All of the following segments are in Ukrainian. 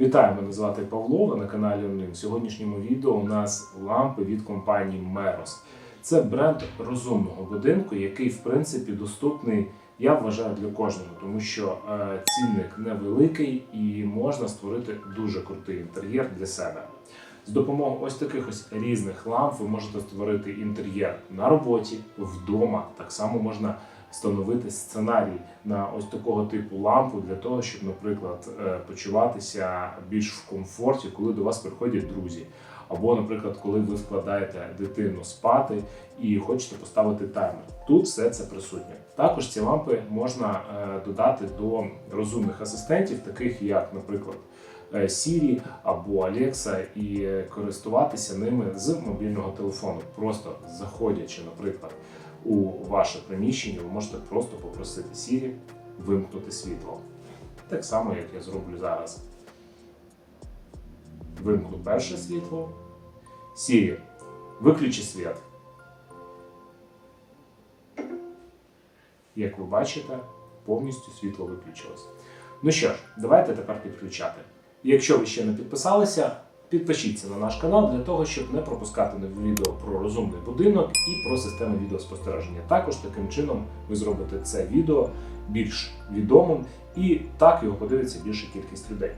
Вітаю, мене звати Павло. Ви на каналі Онлін. В сьогоднішньому відео у нас лампи від компанії Meros. Це бренд розумного будинку, який в принципі доступний, я вважаю, для кожного, тому що е, цінник невеликий і можна створити дуже крутий інтер'єр для себе. З допомогою ось таких ось різних ламп ви можете створити інтер'єр на роботі, вдома. Так само можна встановити сценарій на ось такого типу лампу для того, щоб, наприклад, е, почуватися більш в комфорті, коли до вас приходять друзі. Або, наприклад, коли ви вкладаєте дитину спати і хочете поставити таймер. Тут все це присутнє. Також ці лампи можна е, додати до розумних асистентів, таких як, наприклад, е, Siri або Alexa, і користуватися ними з мобільного телефону, просто заходячи, наприклад, у ваше приміщення, ви можете просто попросити Siri вимкнути світло. Так само, як я зроблю зараз. Вимкну перше світло. Siri, виключи світ. Як ви бачите, повністю світло виключилось. Ну що ж, давайте тепер підключати. Якщо ви ще не підписалися, підпишіться на наш канал для того, щоб не пропускати нові відео про розумний будинок і про систему відеоспостереження. Також таким чином ви зробите це відео більш відомим і так його подивиться більша кількість людей.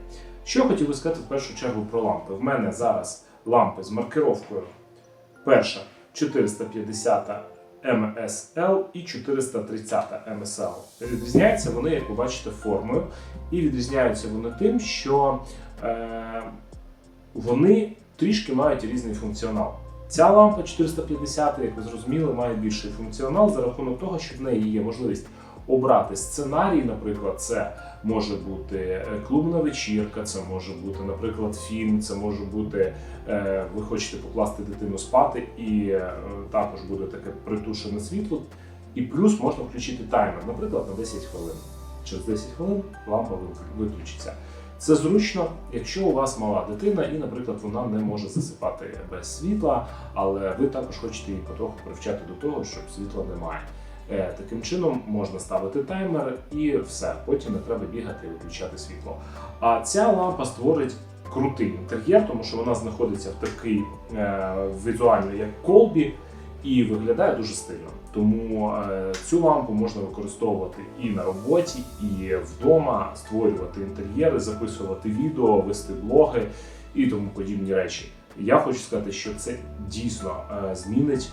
Що хотів би сказати в першу чергу про лампи. В мене зараз лампи з маркировкою перша 450 MSL і 430 MSL. Відрізняються вони, як ви бачите, формою, і відрізняються вони тим, що е, вони трішки мають різний функціонал. Ця лампа 450, як ви зрозуміли, має більший функціонал за рахунок того, що в неї є можливість обрати сценарій. Наприклад, це може бути е, клубна вечірка, це може бути, наприклад, фільм, це може бути е, ви хочете покласти дитину спати, і е, також буде таке притушене світло. І плюс можна включити таймер, наприклад, на 10 хвилин. Через 10 хвилин лампа вик- виключиться. Це зручно, якщо у вас мала дитина, і, наприклад, вона не може засипати без світла, але ви також хочете її потроху привчати до того, щоб світла немає. Е, Таким чином можна ставити таймер і все. Потім не треба бігати і виключати світло. А ця лампа створить крутий інтер'єр, тому що вона знаходиться в такий е, візуально як колбі і виглядає дуже стильно. Тому е, цю лампу можна використовувати і на роботі, і вдома, створювати інтер'єри, записувати відео, вести блоги і тому подібні речі. Я хочу сказати, що це дійсно е, змінить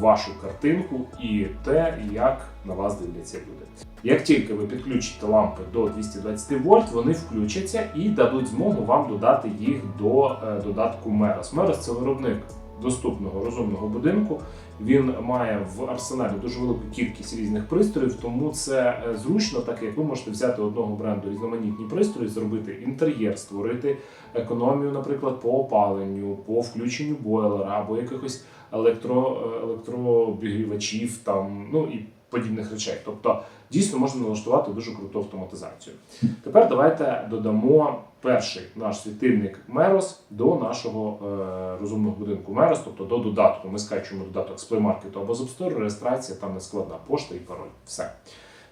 вашу картинку і те, як на вас дивляться люди. Як тільки ви підключите лампи до 220 вольт, вони включаться і дадуть змогу вам додати їх до е, додатку Meros. Meros – це виробник доступного розумного будинку. Він має в арсеналі дуже велику кількість різних пристроїв, тому це е, зручно, так як ви можете взяти одного бренду різноманітні пристрої, зробити інтер'єр, створити економію, наприклад, по опаленню, по включенню бойлера або якихось електро, е, електрообігрівачів там, ну і подібних речей. Тобто дійсно можна налаштувати дуже круту автоматизацію. Тепер давайте додамо перший наш світильник Meros до нашого е, розумного будинку Meros, тобто до додатку. Ми скачуємо додаток з Market або з App Store, реєстрація, там не складна пошта і пароль. Все.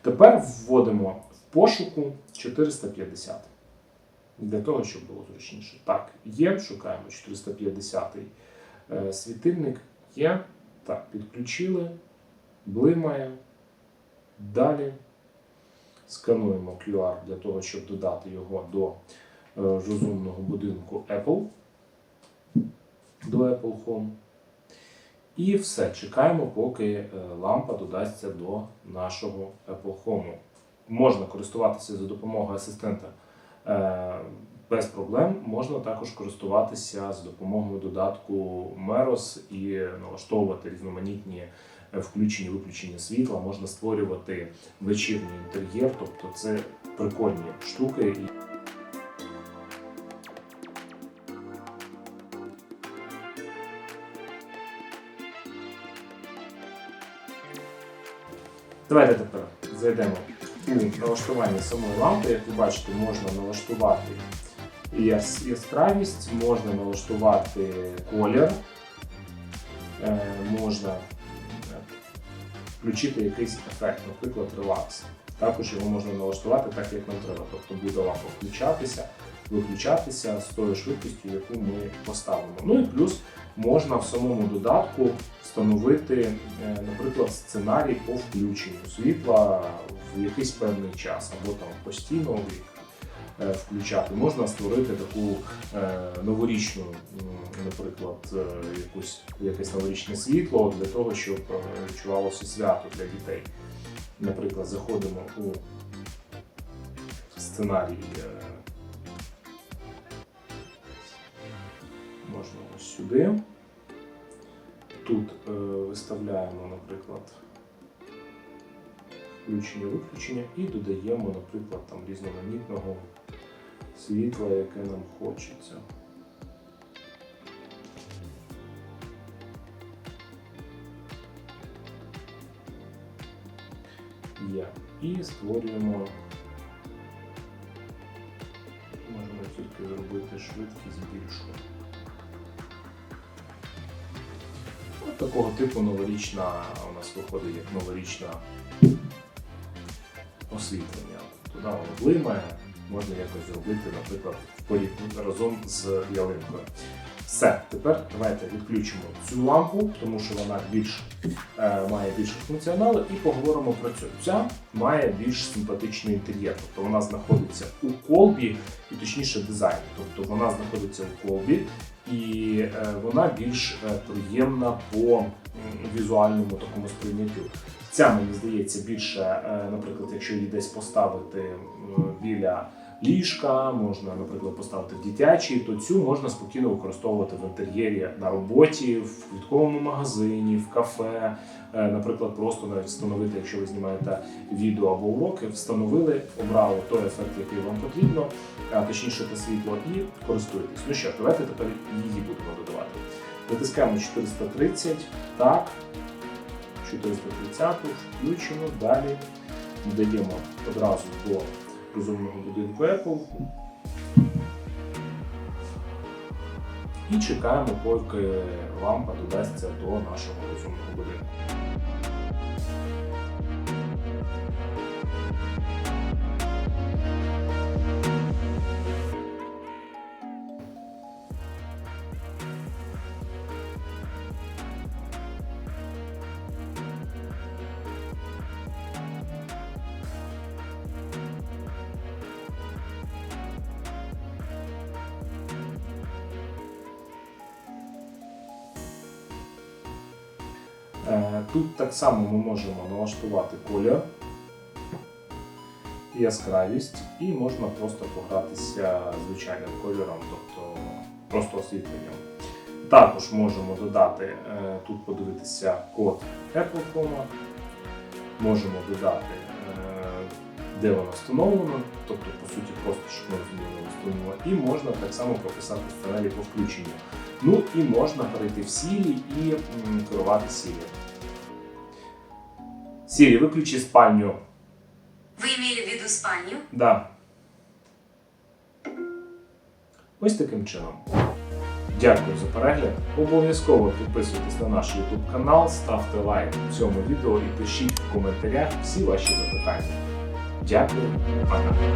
Тепер вводимо в пошуку 450. Для того, щоб було зручніше. Так, є, шукаємо 450 е, світильник. Є. Так, підключили, блимає. Далі скануємо QR для того, щоб додати його до розумного будинку Apple, до Apple Home. І все, чекаємо, поки е, лампа додасться до нашого Apple Home. Можна користуватися за допомогою асистента е, без проблем. Можна також користуватися за допомогою додатку Meros і налаштовувати різноманітні е, включення виключення світла. Можна створювати вечірній інтер'єр, тобто це прикольні штуки. Давайте тепер зайдемо у налаштування самої лампи. Як ви бачите, можна налаштувати яс- яскравість, можна налаштувати колір, е, можна е, включити якийсь ефект, наприклад, релакс. Також його можна налаштувати так, як нам треба. Тобто буде лампа включатися, виключатися з тою швидкістю, яку ми поставимо. Ну і плюс можна в самому додатку встановити, е, наприклад, сценарій по включенню світла в якийсь певний час, або там постійно е, включати. Можна створити таку е, новорічну, наприклад, якусь якесь новорічне світло для того, щоб відчувалося свято для дітей. Наприклад, заходимо у сценарій. Сюди. Тут е, виставляємо, наприклад, включення-виключення і додаємо, наприклад, там різноманітного світла, яке нам хочеться. Є. І створюємо. Можемо тільки зробити швидкість більшу. Такого типу новорічна у нас виходить як новорічна освітлення. Туди воно блимає, можна якось зробити, наприклад, разом з ялинкою. Все, тепер давайте відключимо цю лампу, тому що вона більш е, має більше функціоналу, і поговоримо про цю. Ця має більш симпатичний інтер'єр. Тобто вона знаходиться у колбі, і точніше дизайн. Тобто вона знаходиться у колбі, і е, вона більш е, приємна по візуальному такому сприйняттю. Ця, мені здається, більше, е, наприклад, якщо її десь поставити м, біля ліжка, можна, наприклад, поставити в дитячий, то цю можна спокійно використовувати в інтер'єрі на роботі, в квітковому магазині, в кафе. Е, Наприклад, просто навіть встановити, якщо ви знімаєте відео або уроки, встановили, обрали той ефект, який вам потрібно, а точніше те світло, і користуєтесь. Ну що, давайте тепер її будемо додавати. Натискаємо 430, так. 430 включено, далі додаємо одразу до розумного будинку Apple. І чекаємо, поки лампа додасться до нашого розумного будинку. Е, Тут так само ми можемо налаштувати колір, яскравість і можна просто погратися звичайним кольором, тобто просто освітленням. Також можемо додати, е, тут подивитися код Apple Home, можемо додати, е, де воно встановлено, тобто, по суті, просто щоб ми розуміли, встановлено. І можна так само прописати сценарій по включенню. Ну і можна перейти в Siri і керувати Siri. Сірі, виключи спальню. Вы имели в виду спальню? Да. Ось таким чином. Дякую за перегляд. Обов'язково підписуйтесь на наш YouTube канал, ставте лайк цьому відео і пишіть в коментарях всі ваші запитання. Дякую, пока.